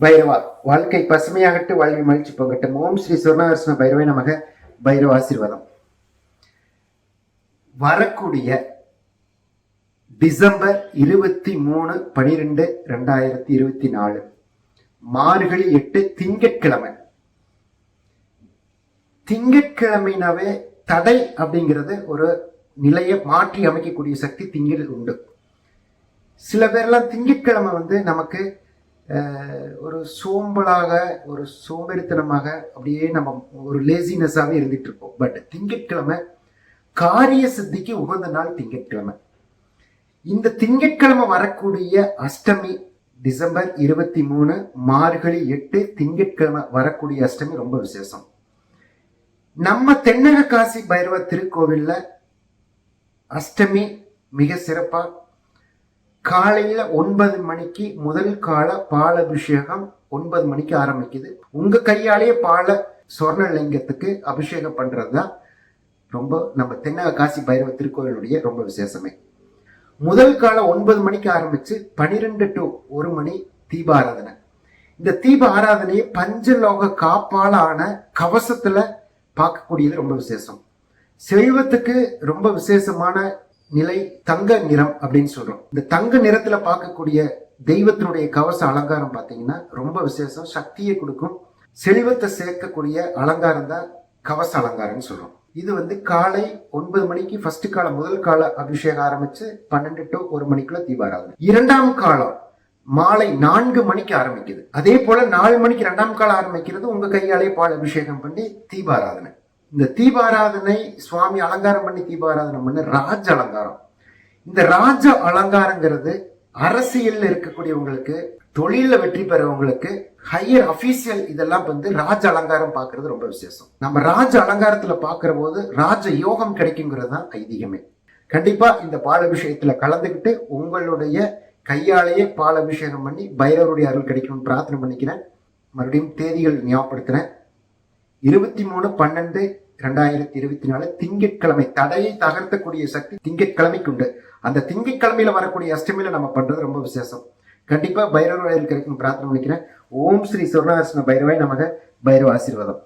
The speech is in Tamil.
பைரவா. வாழ்க்கை பசுமையாகட்டு வாழ்வி மகிழ்ச்சி போகட்டும். ஓம் ஸ்ரீ சுவர்ணகர்ஷ்ண பைரவை நமக. பைரவ ஆசீர்வாதம். வரக்கூடிய டிசம்பர் இருபத்தி மூணு பனிரெண்டு ரெண்டாயிரத்தி இருபத்தி நாலு மார்கழி எட்டு திங்கட்கிழமை. திங்கட்கிழமைனாவே தடை அப்படிங்கிறது ஒரு நிலையை மாற்றி அமைக்கக்கூடிய சக்தி திங்கள் உண்டு. சில பேர்லாம் திங்கட்கிழமை வந்து நமக்கு ஒரு சோம்பலாக ஒரு சோம்பேறித்தனமாக அப்படியே நம்ம ஒரு லேசினஸாகவே இருந்துட்டு இருப்போம். பட் திங்கட்கிழமை காரிய சித்திக்கு உகந்த நாள் திங்கட்கிழமை. இந்த திங்கட்கிழமை வரக்கூடிய அஷ்டமி டிசம்பர் இருபத்தி மூணு மார்கழி எட்டு திங்கட்கிழமை வரக்கூடிய அஷ்டமி ரொம்ப விசேஷம். நம்ம தென்னக காசி பைரவ திருக்கோவில்ல அஷ்டமி மிக சிறப்பாக காலையில ஒன்பது மணிக்கு முதல் கால பாலபிஷேகம் ஒன்பது மணிக்கு ஆரம்பிக்குது. உங்க கையாலேயே பால சொர்ணலிங்கத்துக்கு அபிஷேகம் பண்றதுதான் ரொம்ப நம்ம தென்னக காசி பைரவ திருக்கோயிலுடைய ரொம்ப விசேஷமே. முதல் கால ஒன்பது மணிக்கு ஆரம்பிச்சு பனிரெண்டு டு ஒரு மணி தீபாராதனை இந்த தீப ஆராதனையை பஞ்சலோக காப்பாலான கவசத்துல பார்க்கக்கூடியது ரொம்ப விசேஷம். செல்வத்துக்கு ரொம்ப விசேஷமான நிலை தங்க நிறம் அப்படின்னு சொல்றோம். இந்த தங்க நிறத்துல பார்க்கக்கூடிய தெய்வத்தினுடைய கவச அலங்காரம் பார்த்தீங்கன்னா ரொம்ப விசேஷம். சக்தியை கொடுக்கும். செல்வத்தை சேர்க்கக்கூடிய அலங்காரம் தான் கவச அலங்காரம்னு சொல்றோம். இது வந்து காலை ஒன்பது மணிக்கு ஃபர்ஸ்ட் கால முதல் கால அபிஷேகம் ஆரம்பிச்சு பன்னெண்டு டு ஒரு மணிக்குள்ள தீபாராதனை. இரண்டாம் காலம் மாலை நான்கு மணிக்கு ஆரம்பிக்குது. அதே போல நாலு மணிக்கு ரெண்டாம் காலம் ஆரம்பிக்கிறது. உங்க கையாலே பால் அபிஷேகம் பண்ணி தீபாராதனை. இந்த தீபாராதனை சுவாமி அலங்காரம் பண்ணி தீபாராதனை பண்ண ராஜ அலங்காரம். இந்த ராஜ அலங்காரங்கிறது அரசியல்ல இருக்கக்கூடியவங்களுக்கு தொழில வெற்றி பெறவங்களுக்கு ஹையர் அஃபீஷியல் இதெல்லாம் வந்து ராஜ அலங்காரம் பார்க்கறது ரொம்ப விசேஷம். நம்ம ராஜ அலங்காரத்துல பார்க்குற போது ராஜ யோகம் கிடைக்குங்கிறது தான் ஐதீகமே. கண்டிப்பா இந்த பாலபிஷேகத்துல கலந்துக்கிட்டு உங்களுடைய கையாலேயே பாலபிஷேகம் பண்ணி பைரவருடைய அருள் கிடைக்கும்னு பிரார்த்தனை பண்ணிக்கிறேன். மறுபடியும் தேதிகள் ஞாபகப்படுத்துகிறேன் இருபத்தி மூணு பன்னெண்டு ரெண்டாயிரத்தி இருபத்தி நாலு திங்கட்கிழமை தடையை தகர்த்தக்கூடிய சக்தி திங்கட்கிழமைக்கு உண்டு. அந்த திங்கட்கிழமையில வரக்கூடிய அஷ்டமியில நம்ம பண்றது ரொம்ப விசேஷம். கண்டிப்பா பைரவர் கிடைக்கும் பிரார்த்தனை பண்ணிக்கிறேன். ஓம் ஸ்ரீ சொர்ணாசன பைரவாய் நமக பைரவ ஆசீர்வாதம்.